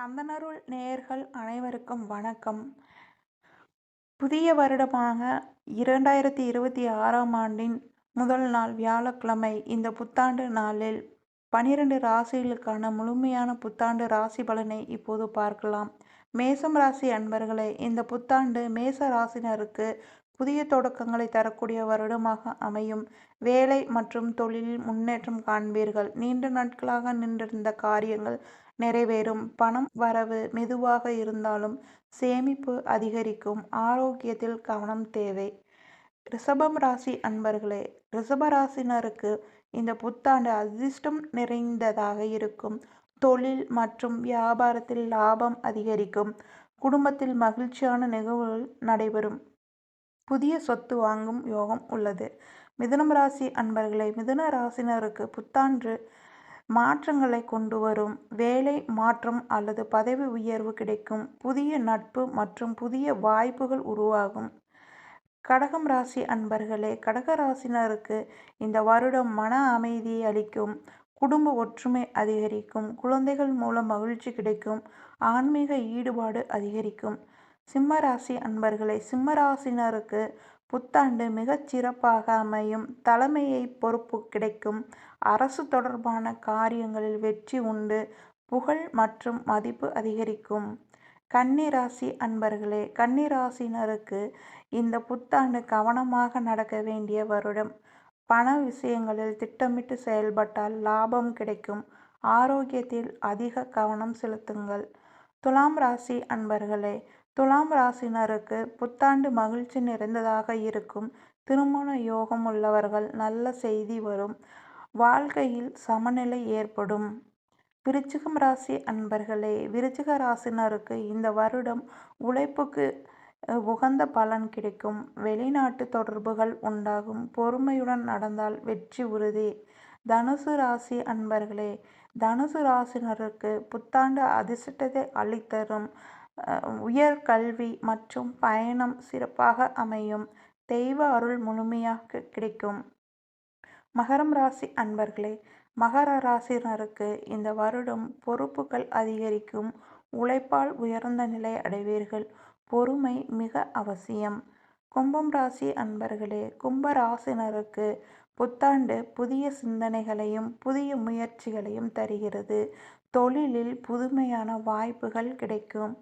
கந்தனருள் நேயர்கள் அனைவருக்கும் வணக்கம். புதிய வருடமாக இரண்டாயிரத்தி இருபத்தி ஆறாம் ஆண்டின் முதல் நாள் வியாழக்கிழமை இந்த புத்தாண்டு நாளில் பனிரெண்டு ராசிகளுக்கான முழுமையான புத்தாண்டு ராசி பலனை இப்போது பார்க்கலாம். மேசம் ராசி அன்பர்களே இந்த புத்தாண்டு மேச ராசினருக்கு புதிய தொடக்கங்களை தரக்கூடிய வருடமாக அமையும். வேலை மற்றும் தொழிலில் முன்னேற்றம் காண்பீர்கள். நீண்ட நாட்களாக நின்றிருந்த காரியங்கள் நிறைவேறும். பணம் வரவு மெதுவாக இருந்தாலும் சேமிப்பு அதிகரிக்கும். ஆரோக்கியத்தில் கவனம் தேவை. ரிஷபம் ராசி அன்பர்களே ரிஷபராசினருக்கு இந்த புத்தாண்டு அதிர்ஷ்டம் நிறைந்ததாக இருக்கும். தொழில் மற்றும் வியாபாரத்தில் லாபம் அதிகரிக்கும். குடும்பத்தில் மகிழ்ச்சியான நிகழ்வுகள் நடைபெறும். புதிய சொத்து வாங்கும் யோகம் உள்ளது. மிதுனம் ராசி அன்பர்களே மிதுன ராசினருக்கு புத்தாண்டு மாற்றங்களை கொண்டு வரும் வேலை மாற்றம் அல்லது பதவி உயர்வு கிடைக்கும். புதிய நட்பு மற்றும் புதிய வாய்ப்புகள் உருவாகும். கடகம் ராசி அன்பர்களே கடக ராசினருக்கு இந்த வருடம் மன அமைதியை அளிக்கும் குடும்ப ஒற்றுமை அதிகரிக்கும் குழந்தைகள் மூலம் மகிழ்ச்சி கிடைக்கும் ஆன்மீக ஈடுபாடு அதிகரிக்கும். சிம்மராசி அன்பர்களே சிம்மராசினருக்கு புத்தாண்டு மிகச் சிறப்பாக அமையும். தலைமையை பொறுப்பு கிடைக்கும். அரசு தொடர்பான காரியங்களில் வெற்றி உண்டு. புகழ் மற்றும் மதிப்பு அதிகரிக்கும். கன்னிராசி அன்பர்களே கன்னிராசினருக்கு இந்த புத்தாண்டு கவனமாக நடக்க வேண்டிய வருடம். பண விஷயங்களில் திட்டமிட்டு செயல்பட்டால் லாபம் கிடைக்கும். ஆரோக்கியத்தில் அதிக கவனம் செலுத்துங்கள். துலாம் ராசி அன்பர்களே துலாம் ராசினருக்கு புத்தாண்டு மகிழ்ச்சி நிறைந்ததாக இருக்கும். திருமண யோகம் உள்ளவர்கள் நல்ல செய்தி வரும். வாழ்க்கையில் சமநிலை ஏற்படும். விருச்சிகம் ராசி அன்பர்களே விருச்சிக ராசினருக்கு இந்த வருடம் உழைப்புக்கு உகந்த பலன் கிடைக்கும். வெளிநாட்டு தொடர்புகள் உண்டாகும். பொறுமையுடன் நடந்தால் வெற்றி உறுதி. தனுசு ராசி அன்பர்களே தனுசு ராசினருக்கு புத்தாண்டு அதிர்ஷ்டத்தை அளித்தரும். உயர் கல்வி மற்றும் பயணம் சிறப்பாக அமையும். தெய்வ அருள் முழுமையாக கிடைக்கும். மகரம் ராசி அன்பர்களே மகர ராசினருக்கு இந்த வருடம் பொறுப்புகள் அதிகரிக்கும். உழைப்பால் உயர்ந்த நிலை அடைவீர்கள். பொறுமை மிக அவசியம். கும்பம் ராசி அன்பர்களே கும்ப ராசினருக்கு புத்தாண்டு புதிய சிந்தனைகளையும் புதிய முயற்சிகளையும் தருகிறது. தொழிலில் புதுமையான வாய்ப்புகள் கிடைக்கும்.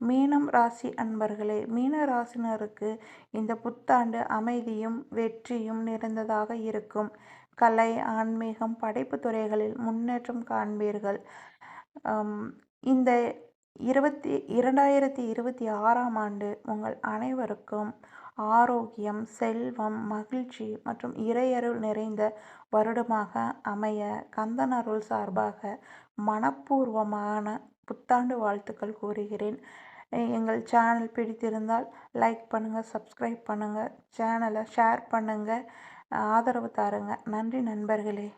மீனம் ராசி அன்பர்களே மீன ராசினருக்கு இந்த புத்தாண்டு அமைதியும் வெற்றியும் நிறைந்ததாக இருக்கும். கலை ஆன்மீகம் படைப்பு துறைகளில் முன்னேற்றம் காண்பீர்கள். இந்த இருபத்தி இரண்டாயிரத்தி இருபத்தி ஆறாம் ஆண்டு உங்கள் அனைவருக்கும் ஆரோக்கியம் செல்வம் மகிழ்ச்சி மற்றும் இறையருள் நிறைந்த வருடமாக அமைய கந்தன் அருள் சார்பாக மனப்பூர்வமான புத்தாண்டு வாழ்த்துக்கள் கூறுகிறேன். எங்கள் சேனல் பிடித்திருந்தால் லைக் பண்ணுங்கள் சப்ஸ்கிரைப் பண்ணுங்கள் சேனலை ஷேர் பண்ணுங்கள் ஆதரவு தாருங்க. நன்றி நண்பர்களே.